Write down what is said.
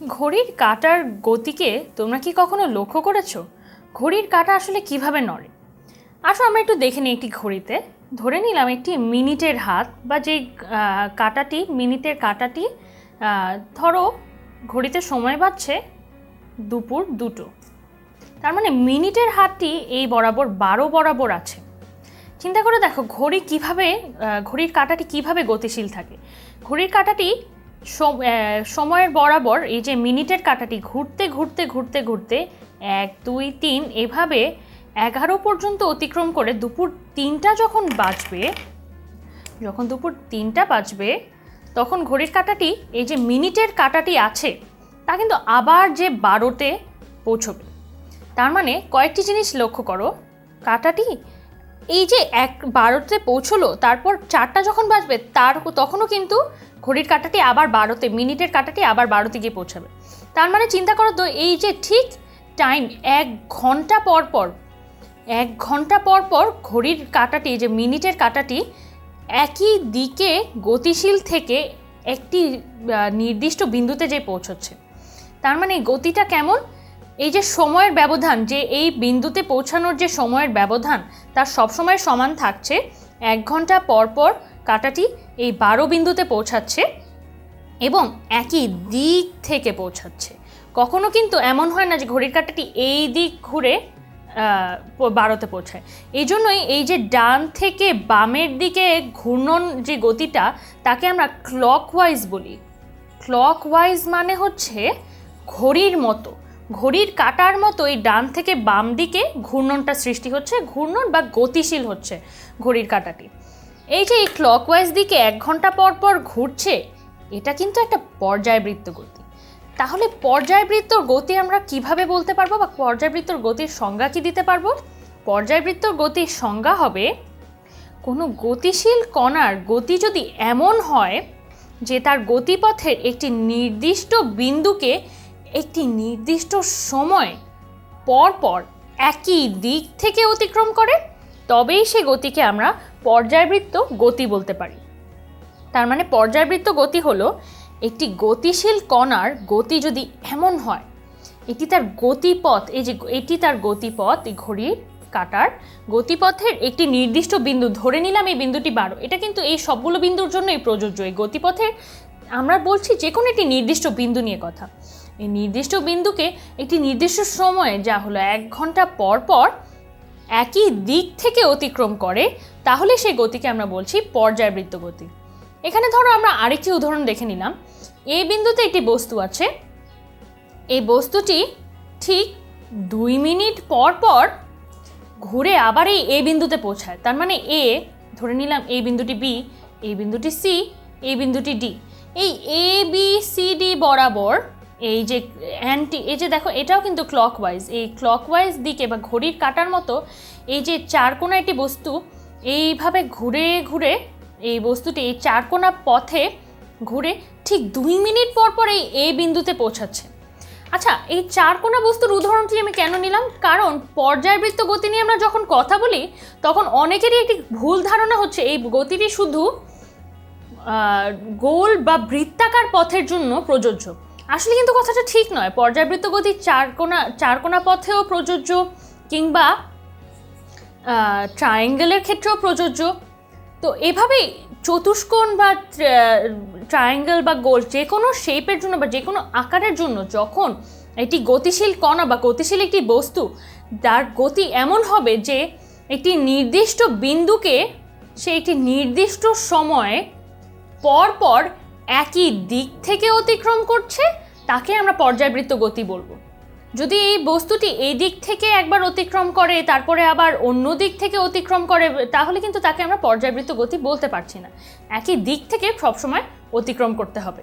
ঘড়ির কাঁটার গতিকে তোমরা কি কখনো লক্ষ্য করেছ? ঘড়ির কাঁটা আসলে কীভাবে নড়ে? আসো আমরা একটু দেখে নিই একটি ঘড়িতে। ধরে নিলাম একটি মিনিটের হাত বা যে কাঁটাটি, মিনিটের কাঁটাটি ধরো ঘড়িতে সময় বাজছে দুপুর দুটো। তার মানে মিনিটের হাতটি এই বরাবর বারো বরাবর আছে। চিন্তা করে দেখো, ঘড়ি কীভাবে ঘড়ির কাঁটাটি কীভাবে গতিশীল থাকে? ঘড়ির কাঁটাটি সময়ের বরাবর এই যে মিনিটের কাঁটাটি ঘুরতে ঘুরতে ঘুরতে ঘুরতে এক, দুই, তিন, এভাবে এগারো পর্যন্ত অতিক্রম করে দুপুর তিনটা যখন বাজবে, যখন দুপুর তিনটা বাজবে, তখন ঘড়ির কাঁটাটি, এই যে মিনিটের কাঁটাটি আছে, তা কিন্তু আবার যে বারোতে পৌঁছবে। তার মানে কয়েকটি জিনিস লক্ষ্য করো। কাঁটাটি এই যে এক বারোতে পৌঁছলো, তারপর চারটা যখন বাজবে, তার তখনও কিন্তু ঘড়ির কাঁটাটি আবার বারোতে, মিনিটের কাঁটাটি আবার বারোতে গিয়ে পৌঁছাবে। তার মানে চিন্তা করো তো, এই যে ঠিক টাইম এক ঘণ্টা পর পর, এক ঘণ্টা পর পর ঘড়ির কাঁটাটি যে মিনিটের কাঁটাটি একই দিকে গতিশীল থেকে একটি নির্দিষ্ট বিন্দুতে যে পৌঁছচ্ছে। তার মানে গতিটা কেমন? এই যে সময়ের ব্যবধান, যে এই বিন্দুতে পৌঁছানোর যে সময়ের ব্যবধান, তার সবসময় সমান থাকছে। এক ঘণ্টা পর পর কাঁটাটি এই বারো বিন্দুতে পৌঁছাচ্ছে এবং একই দিক থেকে পৌঁছাচ্ছে। কখনো কিন্তু এমন হয় না যে ঘড়ির কাঁটাটি এই দিক ঘুরে বারোতে পৌঁছায়। এই জন্যই এই যে ডান থেকে বামের দিকে ঘূর্ণন যে গতিটা, তাকে আমরা ক্লকওয়াইজ বলি। ক্লকওয়াইজ মানে হচ্ছে ঘড়ির মতো। ঘড়ির কাটার মতো এই ডান থেকে বাম দিকে ঘূর্ণনটা সৃষ্টি হচ্ছে, ঘূর্ণন বা গতিশীল হচ্ছে ঘড়ির কাঁটাটি। এই যে এই ক্লকওয়াইজ দিকে এক ঘণ্টা পর পর ঘুরছে, এটা কিন্তু একটা পর্যায়বৃত্ত গতি। তাহলে পর্যায়বৃত্তর গতি আমরা কীভাবে বলতে পারব বা পর্যায়বৃত্তর গতির সংজ্ঞা কি দিতে পারব? পর্যায়বৃত্তর গতির সংজ্ঞা হবে, কোনো গতিশীল কণার গতি যদি এমন হয় যে তার গতিপথের একটি নির্দিষ্ট বিন্দুকে একটি নির্দিষ্ট সময় পর পর একই দিক থেকে অতিক্রম করে, তবেই সে গতিকে আমরা পর্যায়বৃত্ত গতি বলতে পারি। তার মানে পর্যায়বৃত্ত গতি হলো একটি গতিশীল কণার গতি যদি এমন হয়, এটি তার গতিপথ, এই যে এটি তার গতিপথ এই ঘড়ির কাটার গতিপথের একটি নির্দিষ্ট বিন্দু, ধরে নিলাম এই বিন্দুটি বারো, এটা কিন্তু এই সবগুলো বিন্দুর জন্যই প্রযোজ্য, এই গতিপথের আমরা বলছি যে কোনো একটি নির্দিষ্ট বিন্দু নিয়ে কথা। এই নির্দিষ্ট বিন্দুকে একটি নির্দিষ্ট সময়ে যা হলো এক ঘণ্টা পর পর একই দিক থেকে অতিক্রম করে, তাহলে সেই গতিকে আমরা বলছি পর্যায়বৃত্ত গতি। এখানে ধরো আমরা আরেকটি উদাহরণ দেখে নিলাম। এই বিন্দুতে একটি বস্তু আছে। এই বস্তুটি ঠিক দুই মিনিট পর পর ঘুরে আবার এই এ বিন্দুতে পৌঁছায়। তার মানে এ, ধরে নিলাম এই বিন্দুটি বি, এই বিন্দুটি সি, এই বিন্দুটি ডি। এই এ, বি, সি, ডি বরাবর এই যে অ্যান্টি এই যে দেখো, এটাও কিন্তু ক্লকওয়াইজ এই ক্লকওয়াইজ দিকে বা ঘড়ির কাটার মতো এই যে চারকোনা একটি বস্তু, এইভাবে ঘুরে ঘুরে এই বস্তুটি, এই চারকোনা পথে ঘুরে ঠিক দুই মিনিট পর পর এই এ বিন্দুতে পৌঁছাচ্ছে। আচ্ছা এই চারকোনা বস্তুর উদাহরণটি আমি কেন নিলাম? কারণ পর্যায়বৃত্ত গতি নিয়ে আমরা যখন কথা বলি, তখন অনেকেরই একটি ভুল ধারণা হচ্ছে এই গতিটি শুধু গোল বা বৃত্তাকার পথের জন্য প্রযোজ্য। আসলে কিন্তু কথাটা ঠিক নয়। পর্যাবৃত্ত গতি চারকোনা চারকোনা পথেও প্রযোজ্য কিংবা ট্রায়াঙ্গেলের ক্ষেত্রেও প্রযোজ্য। তো এভাবেই চতুষ্কোণ বা ট্রায়াঙ্গেল বা গোল যে কোনো শেপের জন্য বা যে কোনো আকারের জন্য যখন একটি গতিশীল কণা বা গতিশীল একটি বস্তু তার গতি এমন হবে যে একটি নির্দিষ্ট বিন্দুকে সে একটি নির্দিষ্ট সময়ে পর পর একই দিক থেকে অতিক্রম করছে, তাকে আমরা পর্যায়বৃত্ত গতি বলব। যদি এই বস্তুটি এই দিক থেকে একবার অতিক্রম করে, তারপরে আবার অন্য দিক থেকে অতিক্রম করে, তাহলে কিন্তু তাকে আমরা পর্যায়বৃত্ত গতি বলতে পারছি না। একই দিক থেকে সবসময় অতিক্রম করতে হবে।